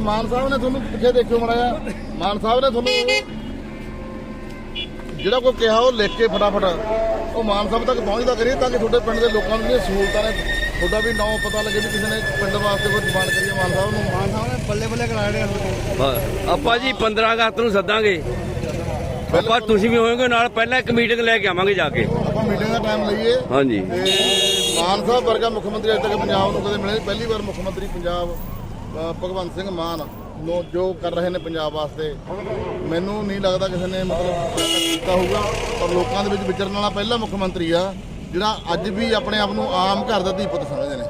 ਮਾਨ ਸਾਹਿਬ ਨੇ ਤੁਹਾਨੂੰ ਪਿੱਛੇ ਦੇਖਿਓ ਮੜਾਇਆ ਮਾਨ ਸਾਹਿਬ ਨੇ ਤੁਹਾਨੂੰ ਜਿਹੜਾ ਕੋਈ ਕਿਹਾ ਉਹ ਲਿਖ ਕੇ ਫਟਾਫਟ। ਉਹ ਮਾਨ ਸਾਹਿਬ ਤੱਕ ਪਹੁੰਚਦਾ ਕਰੀਏ ਤਾਂ ਕਿ ਤੁਹਾਡੇ ਪਿੰਡ ਦੇ ਲੋਕਾਂ ਨੂੰ ਸਹੂਲਤਾਂ ਨੇ ਤੁਹਾਡਾ ਵੀ ਨਾਂ ਪਤਾ ਲੱਗੇ ਵੀ ਕਿਸੇ ਨੇ ਪਿੰਡ ਵਾਸਤੇ ਕੋਈ ਡਿਮਾਂਡ ਕਰੀ ਹੈ ਮਾਨ ਸਾਹਿਬ ਨੂੰ। ਮਾਨ ਸਾਹਿਬ ਨੇ ਬੱਲੇ ਬੱਲੇ ਕਰਾ ਰਹੇ ਹਾਂ, ਆਪਾਂ ਜੀ 15 ਅਗਸਤ ਨੂੰ ਸੱਦਾਂਗੇ। ਆਪਾਂ ਤੁਸੀਂ ਵੀ ਹੋਵੋਗੇ ਨਾਲ ਪਹਿਲਾਂ ਇੱਕ ਮੀਟਿੰਗ ਲੈ ਕੇ ਆਵਾਂਗੇ ਜਾ ਕੇ। ਆਪਾਂ ਮੀਟਿੰਗ ਦਾ ਟਾਈਮ ਲਈਏ। ਹਾਂਜੀ। ਮਾਨ ਸਾਹਿਬ ਵਰਗਾ ਮੁੱਖ ਮੰਤਰੀ ਅਜੇ ਤੱਕ ਪੰਜਾਬ ਨੂੰ ਕਦੇ ਮਿਲਿਆ ਨਹੀਂ। ਪਹਿਲੀ ਵਾਰ ਮੁੱਖ ਮੰਤਰੀ ਪੰਜਾਬ ਭਗਵੰਤ ਸਿੰਘ ਮਾਨ ਨੂੰ, ਜੋ ਕਰ ਰਹੇ ਨੇ ਪੰਜਾਬ ਵਾਸਤੇ। ਮੈਨੂੰ ਨਹੀਂ ਲੱਗਦਾ ਕਿਸੇ ਨੇ ਮਤਲਬ ਕੀਤਾ ਹੋਊਗਾ ਔਰ ਲੋਕਾਂ ਦੇ ਵਿੱਚ ਵਿਚਰਨ ਵਾਲਾ ਪਹਿਲਾ ਮੁੱਖ ਮੰਤਰੀ ਆ, ਜਿਹੜਾ ਅੱਜ ਵੀ ਆਪਣੇ ਆਪ ਨੂੰ ਆਮ ਘਰ ਦਾ ਧੀਪਤ ਸਮਝਦੇ ਨੇ।